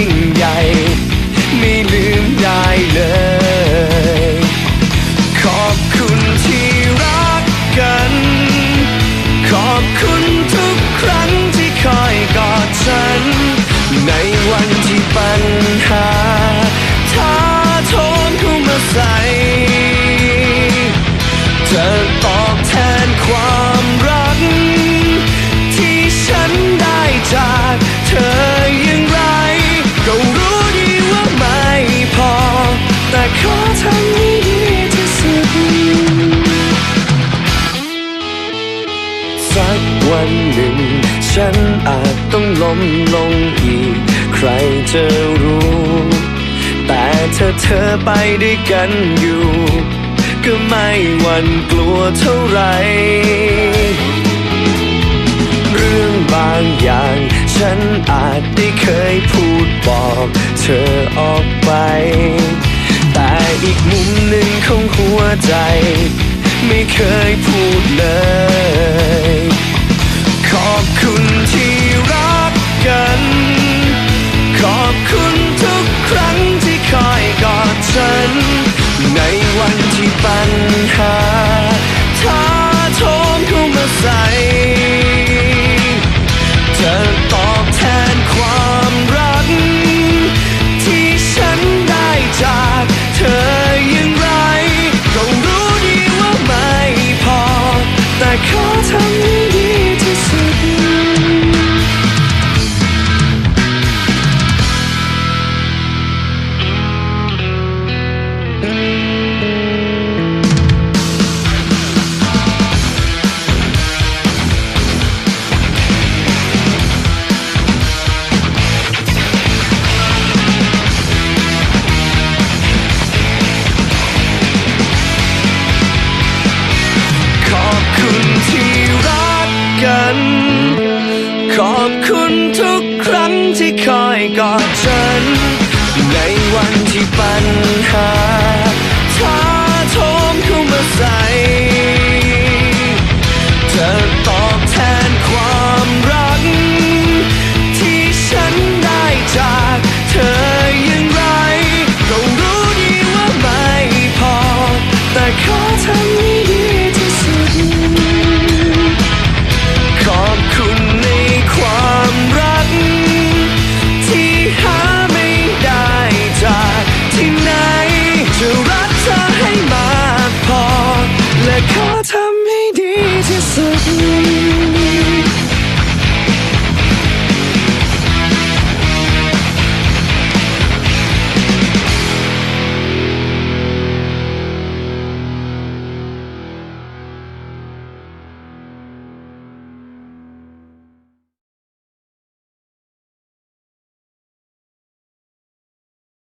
่ อาจต้องล้มลงอีก ใครจะรู้ แต่ถ้าเธอไปด้วยกันอยู่ ก็ไม่หวั่นกลัวเท่าไร เรื่องบางอย่าง ฉันอาจได้เคยพูดบอกเธอออกไป แต่อีกมุมหนึ่งของหัวใจ ไม่เคยพูดเลย ขอบคุณ วันที่ปัญหาท้าโทมเข้ามาใส่ น ขอบคุณทุกครั้งที่คอยกอดฉัน ในวันที่ปัน